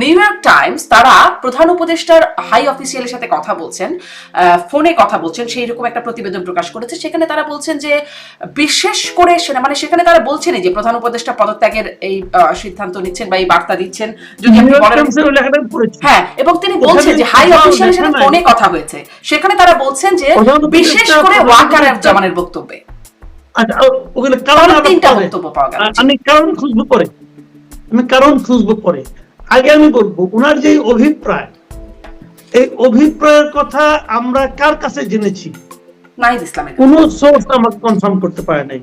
New York Times তারা প্রধান উপদেষ্টার হাই অফিসিয়ালের সাথে কথা বলছেন ফোনে কথা বলছেন সেই রকম একটা প্রতিবেদন প্রকাশ করেছে। সেখানে তারা বলছেন যে বিশেষ করে মানে সেখানে তারা বলছেন যে প্রধান উপদেষ্টা পদত্যাগের এই সিদ্ধান্ত নিচ্ছেন বা এই বার্তা দিচ্ছেন। যদি আপনি হ্যাঁ এবং তিনি বলছেন যে হাই অফিসিয়ালের সাথে ফোনে কথা হয়েছে। সেখানে তারা বলছেন যে বিশেষ করে ওয়াকার জামানের বক্তব্যে। আচ্ছা ওখানে কারণ। আমি কারণ খুঁজবো পরে। আমি কারণ খুঁজবো পরে। আগে আমি বলব ওনার যে অভিপ্রায় এই অভিপ্রায়ের কথা আমরা কার কাছে জেনেছি? কোন সোর্স কনফার্ম করতে পারে নাই।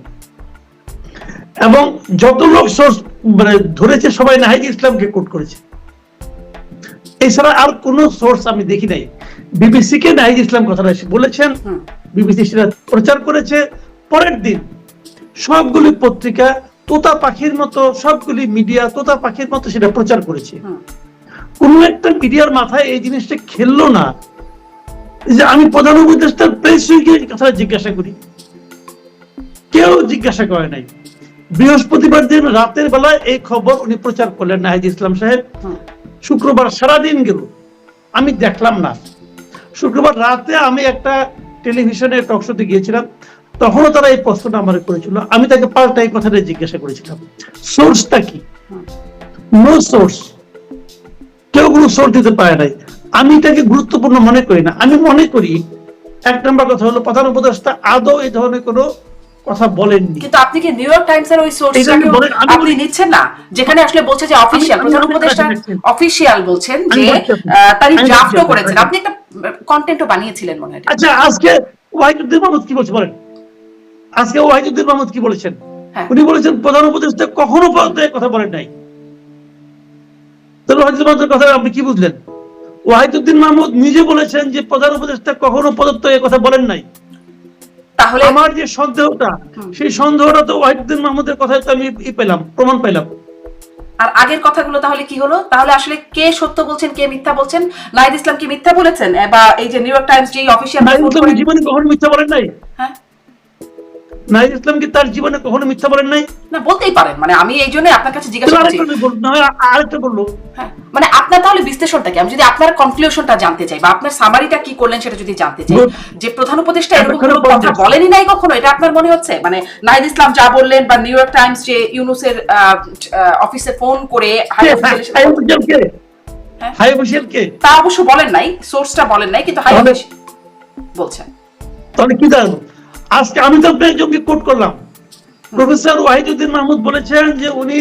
এবং যত লোক সোর্স মানে ধরেছে সবাই নাহিদ ইসলামকে কোট করেছে। এছাড়া আর কোন সোর্স আমি দেখি নাই। বিবিসি কে নাহিদ ইসলাম কথাটা বলেছেন। বিবিসি সেটা প্রচার করেছে। পরের দিন সবগুলি পত্রিকা তোতা পাখির মতো, সবগুলি মিডিয়া তোতা পাখির মতো সেটা প্রচার করেছে। কোন একটা মিডিয়ার মাথায় এই জিনিসটা খেললো না যে আমি প্রধান উপদেষ্টার প্রেস কথা জিজ্ঞাসা করি। কেউ জিজ্ঞাসা করে নাই। বৃহস্পতিবার দিন রাতের বেলায় এই খবর উনি প্রচার করলেন নাহিদ ইসলাম সাহেব। শুক্রবার সারাদিন গেল, আমি দেখলাম না। শুক্রবার রাতে আমি একটা টেলিভিশনে, টক শোতে গিয়েছিলাম। তখনও তারা এই প্রশ্নটা আমার করেছিল আমি তাকে পাল্টা এই কথাটা জিজ্ঞাসা করেছিলাম। সোর্সটা কি? নো সোর্স কেউ কোনো সোর্স দিতে পারে নাই। আমি এটাকে গুরুত্বপূর্ণ মনে করি না। আমি মনে করি এক নম্বর কথা হলো প্রধান উপদেষ্টা আদৌ এই ধরনের কোনো কথা বলেননি। কিন্তু আপনি কি নিউ ইয়র্ক টাইমস এর ওই সোর্সটাকে আপনি নিচ্ছেন না? যেখানে আসলে বলছে যে অফিশিয়াল প্রধান উপদেষ্টা অফিশিয়াল বলছেন যে তারই ড্রাফটও করেছেন। আপনি একটা কন্টেন্টও বানিয়েছিলেন মনে হয়। আচ্ছা আজকে ওয়াহিদুদ্দিন মাহমুদ কি বলছে বলেন? আজকে ওয়াহিদুদ্দিন মাহমুদ কি বলেছেন? হ্যাঁ। উনি বলেছেন প্রধান উপদেষ্টা কখনো পদত্যাগের কথা বলেন নাই। তাহলে ওয়াহিদুদ্দিন মাহমুদের কথা আপনি কি বুঝলেন? ওয়াহিদুদ্দিন মাহমুদ নিজে বলেছেন যে প্রধান উপদেষ্টা কখনো পদত্যাগের কথা বলেন নাই। তাহলে আমার যে সন্দেহটা সেই সন্দেহটা তো ওয়াহিদুদ্দিন মাহমুদের কথায় তো আমি ই পেলাম প্রমাণ পেলাম। আর আগের কথাগুলো তাহলে কি হলো? তাহলে আসলে কে সত্য বলছেন কে মিথ্যা বলছেন? নাহিদ ইসলাম কি মিথ্যা বলেছেন? বা এই যে নিউ ইয়র্ক টাইমস যে অফিসিয়াল জীবনে কখনো মিথ্যা বলেন নাই? নাহিদ ইসলাম কি তার জীবনে কখনো মিথ্যা বলেন নাই? না বলতেই পারেন। মানে আমি এই জন্য আপনার কাছে জিজ্ঞাসা করছি। আরেকটা বলল। হয় হ্যাঁ, মানে আপনার তাহলে বিশ্লেষণটা কি? আমি যদি আপনার কনক্লুশনটা জানতে চাই বা আপনার সামারিটা কি করলেন সেটা যদি জানতে চাই যে প্রধান উপদেষ্টা এরকম কোনো কথা বলেনি নাই কখনো? এটা আপনার মনে হচ্ছে? মানে নাহিদ ইসলাম যা বললেন বা নিউ ইয়র্ক টাইমস যে ইউনুসের অফিসে ফোন করে হাই অফিসিয়াল কে? হ্যাঁ। অফিসিয়াল কে? তা অবশ্য বলেন নাই সোর্সটা বলেন নাই কিন্তু হাই তাহলে- অফিস বলছেন। তাহলে কি দাঁড়াল আজকে আমি তো আপনার একজনকে কোট করলাম। প্রফেসর ওয়াহিদুদ্দিন মাহমুদ বলেছেন যে উনি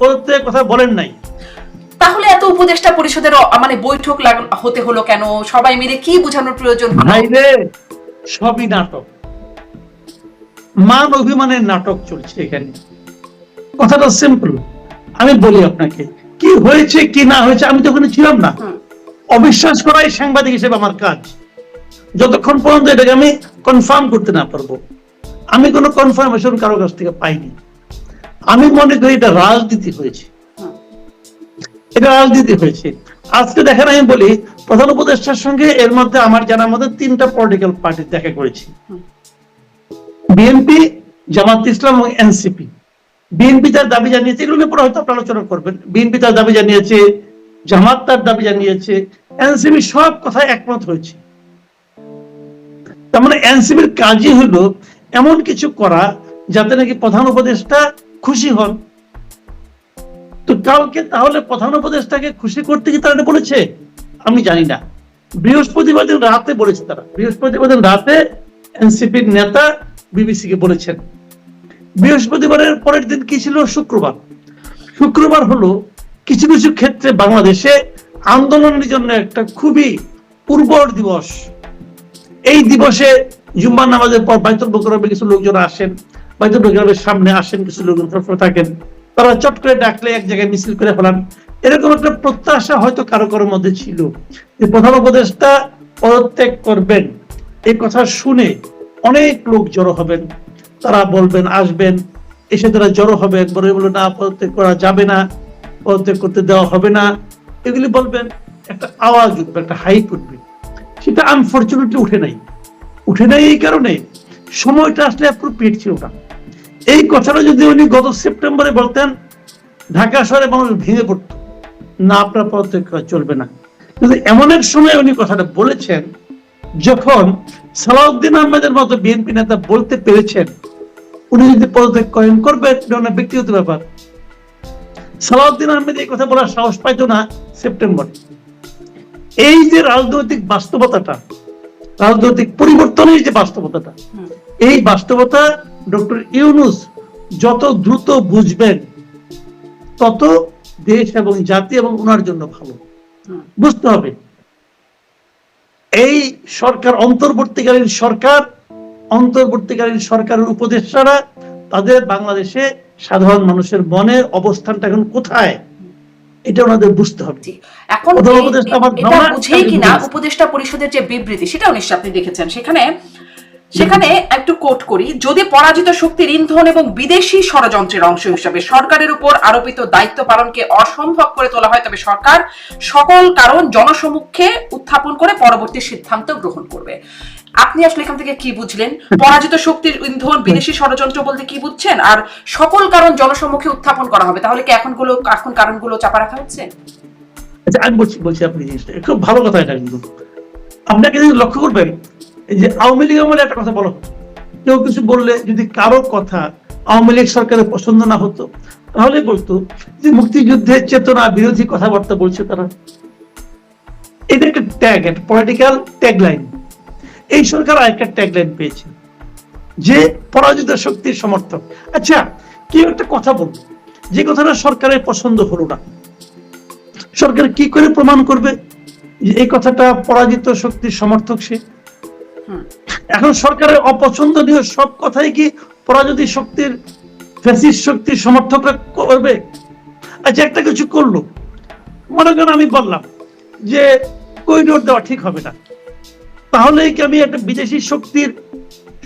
পদত্যাগের কথা বলেন নাই। তাহলে এত উপদেষ্টা পরিষদের মানে বৈঠক হতে হলো কেন? সবাই মিলে কি বোঝানোর প্রয়োজন হলো? রে সবই নাটক। মান অভিমানের নাটক চলছে এখানে। কথাটা সিম্পল আমি বলি আপনাকে কি হয়েছে কি না হয়েছে আমি তো ওখানে ছিলাম না। অবিশ্বাস করাই সাংবাদিক হিসেবে আমার কাজ। যতক্ষণ পর্যন্ত এটাকে আমি কনফার্ম করতে না পারব, আমি কোনো কনফার্মেশন কারও কাছ থেকে পাইনি। আমি মনে করি এটা রাজনীতি হয়েছে। এটা রাজনীতি হয়েছে। আজকে দেখেন আমি বলি, প্রধান উপদেষ্টার সঙ্গে এর মধ্যে আমার জানার মধ্যে তিনটা পলিটিক্যাল পার্টি দেখা করেছি। বিএনপি, জামাত ইসলাম এবং এনসিপি। বিএনপি তার দাবি জানিয়েছে, এগুলো নিয়ে পরে হয়তো আপনারা আলোচনা করবেন। বিএনপি তার দাবি জানিয়েছে, জামাত তার দাবি জানিয়েছে, এনসিপি সব কথায় একমত হয়েছে। তার মানে এনসিপির কাজই হলো এমন কিছু করা যাতে নাকি প্রধান উপদেষ্টা খুশি হন। তো কালকে তাহলে প্রধান উপদেষ্টাকে খুশি করতে কি তারা বলেছে? আমি জানি না। বৃহস্পতিবার দিন রাতে বলেছে তারা। বৃহস্পতিবার দিন রাতে এনসিপির নেতা বিবিসি কে বলেছেন। বৃহস্পতিবারের পরের দিন কি ছিল? শুক্রবার। শুক্রবার হলো কিছু কিছু ক্ষেত্রে বাংলাদেশে আন্দোলনের জন্য একটা খুবই উর্বর দিবস। এই দিবসে জুম্মার নামাজের পর বাইতুল বকরমে কিছু লোকজন আসেন, বাইতুল বকরমের সামনে আসেন, কিছু লোকজন সবসময় থাকেন। তারা চট করে ডাকলে এক জায়গায় মিছিল করে ফেলান। এরকম একটা প্রত্যাশা হয়তো কারও কারোর মধ্যে ছিল যে প্রধান উপদেষ্টা পদত্যাগ করবেন। এই কথা শুনে অনেক লোক জড়ো হবেন। তারা বলবেন, আসবেন। এসে তারা জড়ো হবেন। বলে বলে না, পদত্যাগ করা যাবে না, পদত্যাগ করতে দেওয়া হবে না। এগুলি বলবেন, একটা আওয়াজ উঠবে, একটা হাইপ উঠবে। সেটা আনফর্চুনেটলি উঠে নাই। উঠে নাই এই কারণে সময়টা আসলে অ্যাপ্রোপ্রিয়েট ছিল না। এই কথাটা যদি উনি গত সেপ্টেম্বরে বলতেন, ঢাকা শহরে মানুষ ভেঙে পড়তো। না, আপনার পদত্যাগ চলবে না। কিন্তু এমন এক সময় উনি কথাটা বলেছেন, যখন সালাউদ্দিন আহমেদের মতো বিএনপি নেতা বলতে পেরেছেন, উনি যদি পদত্যাগ করেন, করবেন, এটা ব্যক্তিগত ব্যাপার। সালাউদ্দিন আহমেদ এই কথা বলার সাহস পাইতো না সেপ্টেম্বরে। এই যে রাজনৈতিক বাস্তবতাটা রাজনৈতিক পরিবর্তনের যে বাস্তবতাটা এই বাস্তবতা ডক্টর ইউনুস যত দ্রুত বুঝবেন তত দেশ এবং জাতি এবং ওনার জন্য ভালো। বুঝতে হবে এই সরকার অন্তর্বর্তীকালীন সরকার অন্তর্বর্তীকালীন সরকারের উপদেষ্টারা তাদের বাংলাদেশে সাধারণ মানুষের মনের অবস্থানটা এখন কোথায়? এটা ওনাদের বুঝতে হবে। এখন এটা বুঝেই কিনা উপদেষ্টা পরিষদের যে বিবৃতি সেটাও নিশ্চয় আপনি দেখেছেন। সেখানে সেখানে একটু কোট করি যদি পরাজিত শক্তির ইন্ধন এবং বিদেশি ষড়যন্ত্রের অংশ হিসাবে সরকারের উপর আরোপিত দায়িত্ব পালনকে অসম্ভব করে তোলা হয় তবে সরকার সকল কারণ জনসমক্ষে উত্থাপন করে পরবর্তী সিদ্ধান্ত গ্রহণ করবে। আপনি আসলে এখান থেকে কি বুঝলেন? পরাজিত শক্তির ইন্ধন বিদেশি ষড়যন্ত্র বলতে কি বুঝছেন? আর সকল কারণ জনসম্মুখে উত্থাপন করা হবে, তাহলে কি এখনগুলো এখন কারণগুলো চাপা রাখা হচ্ছে? আচ্ছা আমি বলছি বলছি আপনি জিনিসটা। খুব ভালো কথা এটা কিন্তু। আপনাকে যদি লক্ষ্য করবেন যে আওয়ামী লীগ আমলে একটা কথা বলো। কেউ কিছু বললে যদি কারও কথা আওয়ামী লীগ সরকারের পছন্দ না হতো তাহলে বলতো যে মুক্তিযুদ্ধের চেতনা বিরোধী কথাবার্তা বলছে তারা। এটা একটা ট্যাগ একটা পলিটিক্যাল ট্যাগ লাইন এই সরকার আরেকটা ট্যাগ লাইন পেয়েছে, যে পরাজিত শক্তির সমর্থক। আচ্ছা কেউ একটা কথা বলব যে কথাটা সরকারের পছন্দ হলো না। সরকার কি করে প্রমাণ করবে যে এই কথাটা পরাজিত শক্তির সমর্থক সে। এখন সরকারের অপছন্দনীয় সব কথাই কি পরাজিত শক্তির, ফ্যাসিস্ট শক্তির সমর্থকরা করবে? আচ্ছা একটা কিছু করল। মনে করেন আমি বললাম যে করিডোর দেওয়া ঠিক হবে না। তাহলে কি আমি একটা বিদেশি শক্তির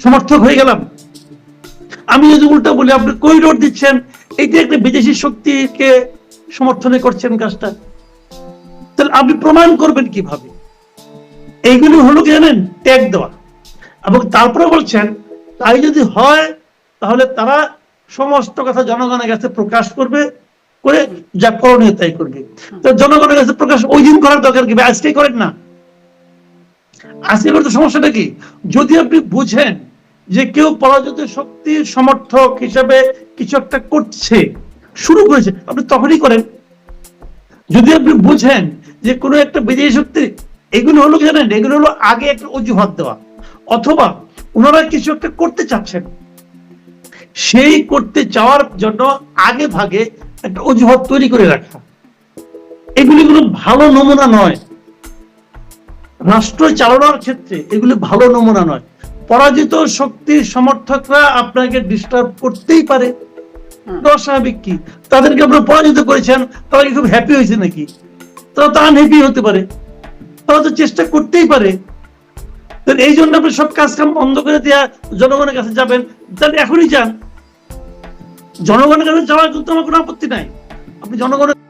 সমর্থক হয়ে গেলাম? আমি যদি উল্টা বলি আপনি করিডোর দিচ্ছেন এইটা একটা বিদেশি শক্তিকে সমর্থনে করছেন কাজটা। তাহলে আপনি প্রমাণ করবেন কীভাবে? এইগুলো হলো কি জানেন? ট্যাগ দেওয়া। এবং তারপরে বলছেন তাই যদি হয় তাহলে তারা সমস্ত কথা জনগণের কাছে প্রকাশ করবে করে যা করণীয় তাই করবে। তো জনগণের কাছে প্রকাশ ওই দিন করার দরকার কি? ভাই, আজকেই করেন না? আজকে করতে সমস্যাটা কি? যদি আপনি বুঝেন যে কেউ পরাজিত শক্তির সমর্থক হিসাবে কিছু একটা করছে, শুরু করেছে, আপনি তখনই করেন। যদি আপনি বুঝেন যে কোনো একটা বিদেশি শক্তি, এগুলো হলো জানেন? এগুলো হলো আগে একটা অজুহাত দেওয়া। অথবা ওনারা কিছু একটা করতে চাচ্ছেন। সেই করতে চাওয়ার জন্য আগে ভাগে একটা অজুহাত তৈরি করে রাখা। এগুলি কোনো ভালো নমুনা নয়। রাষ্ট্র চালানোর ক্ষেত্রে এগুলি ভালো নমুনা নয়। পরাজিত শক্তির সমর্থকরা আপনাকে ডিস্টার্ব করতেই পারে। অস্বাভাবিক কি? তাদেরকে আপনারা পরাজিত করেছেন তারা কি খুব হ্যাপি হয়েছে নাকি? তারা তো আনহ্যাপি হতে পারে। তারা তো চেষ্টা করতেই পারে। এই জন্য আপনি সব কাজ কাম বন্ধ করে দেওয়া জনগণের কাছে যাবেন। তাহলে এখনই যান। জনগণের কাছে যাওয়ার কিন্তু আমার কোনো আপত্তি নাই। আপনি জনগণের